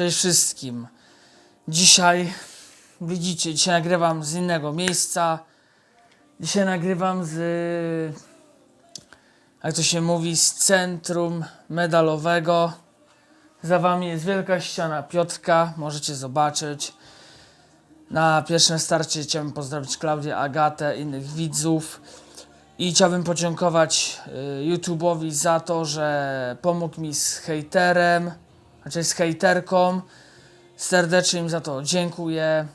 Cześć wszystkim. Dzisiaj, widzicie, dzisiaj nagrywam z innego miejsca. Dzisiaj nagrywam z, jak to się mówi, z centrum medalowego. Za wami jest wielka ściana Piotrka, możecie zobaczyć. Na pierwszym starcie chciałbym pozdrowić Klaudię, Agatę, innych widzów. I chciałbym podziękować y, YouTube'owi za to, że pomógł mi z hejterem, znaczy z hejterką. Serdecznie im za to dziękuję,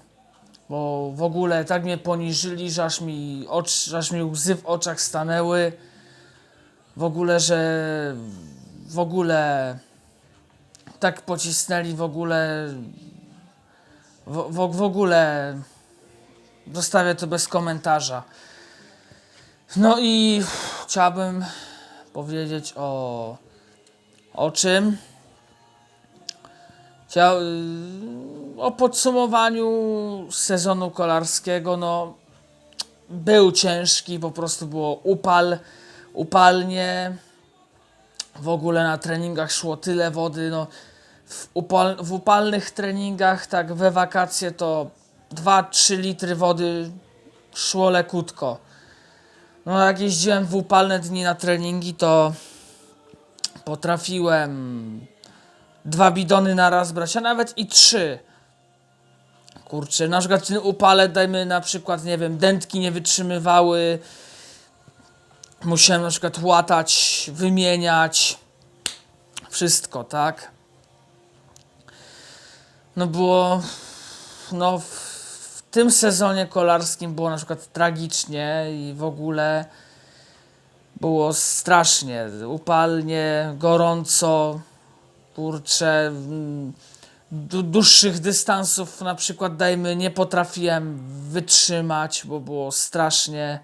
bo w ogóle tak mnie poniżyli, że aż mi, ocz, aż mi łzy w oczach stanęły. W ogóle, że w ogóle tak pocisnęli w ogóle w, w, w ogóle zostawię to bez komentarza. No i chciałbym powiedzieć o o czym? Chciał, y, o podsumowaniu sezonu kolarskiego. No, był ciężki, po prostu było upal, upalnie. W ogóle na treningach szło tyle wody. No, w, upal, w upalnych treningach, tak we wakacje, to 2-3 litry wody szło lekutko. No, jak jeździłem w upalne dni na treningi, to potrafiłem dwa bidony na raz brać, a nawet i trzy. Kurczę, na przykład upale, dajmy na przykład, nie wiem, dętki nie wytrzymywały. Musiałem na przykład łatać, wymieniać. Wszystko, tak? No było, no w, w tym sezonie kolarskim było na przykład tragicznie i w ogóle było strasznie, upalnie, gorąco, kurczę, mm, dłuższych dystansów na przykład dajmy nie potrafiłem wytrzymać, bo było strasznie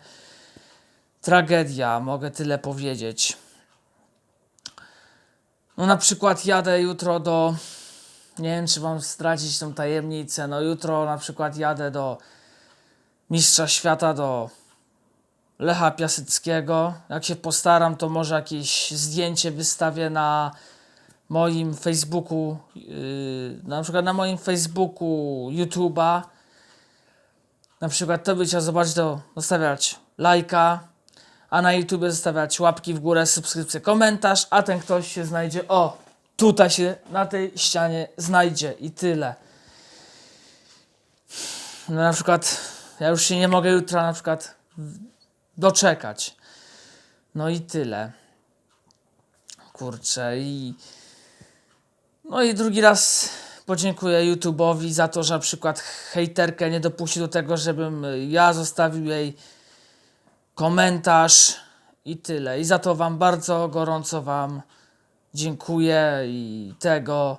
tragedia, mogę tyle powiedzieć. No na przykład jadę jutro do nie wiem czy wam zdradzić tą tajemnicę, no jutro na przykład jadę do mistrza świata do Lecha Piaseckiego. Jak się postaram, to może jakieś zdjęcie wystawię na moim Facebooku, yy, na przykład na moim Facebooku YouTube'a. Na przykład to by chciał zobaczyć, to zostawiać lajka, a na YouTube zostawiać łapki w górę, subskrypcję, komentarz, a ten ktoś się znajdzie, o, tutaj się na tej ścianie znajdzie i tyle. No na przykład, ja już się nie mogę jutro na przykład doczekać. No i tyle. Kurczę i no i drugi raz podziękuję YouTube'owi za to, że na przykład hejterkę nie dopuścił do tego, żebym ja zostawił jej komentarz i tyle. I za to wam bardzo gorąco wam dziękuję i tego.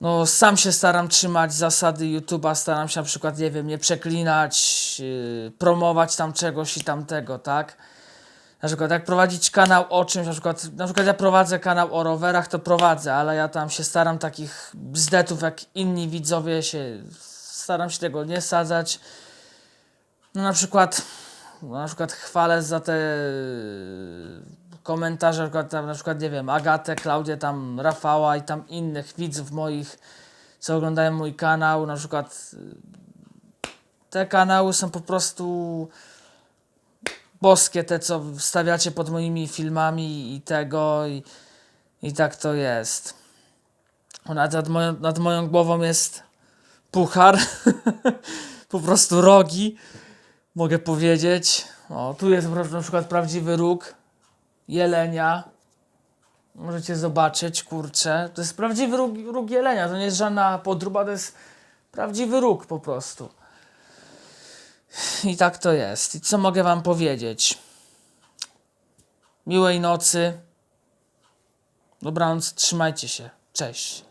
No, sam się staram trzymać zasady YouTube'a, staram się na przykład, nie wiem, nie przeklinać, yy, promować tam czegoś i tamtego, tak? Na przykład jak prowadzić kanał o czymś, na przykład, na przykład ja prowadzę kanał o rowerach, to prowadzę, ale ja tam się staram takich bzdetów jak inni widzowie się, staram się tego nie sadzać. No na przykład, no na przykład chwalę za te komentarze, na przykład, tam, na przykład nie wiem, Agatę, Klaudię, tam Rafała i tam innych widzów moich, co oglądają mój kanał, na przykład y, te kanały są po prostu boskie, te co wstawiacie pod moimi filmami i tego i, i tak to jest. Nad, nad, moją, nad moją głową jest puchar, po prostu rogi, mogę powiedzieć. O, tu jest na przykład prawdziwy róg jelenia. Możecie zobaczyć, kurczę. To jest prawdziwy róg, róg jelenia, to nie jest żadna podróba, to jest prawdziwy róg po prostu. I tak to jest. I co mogę wam powiedzieć? Miłej nocy. Dobranoc, trzymajcie się. Cześć.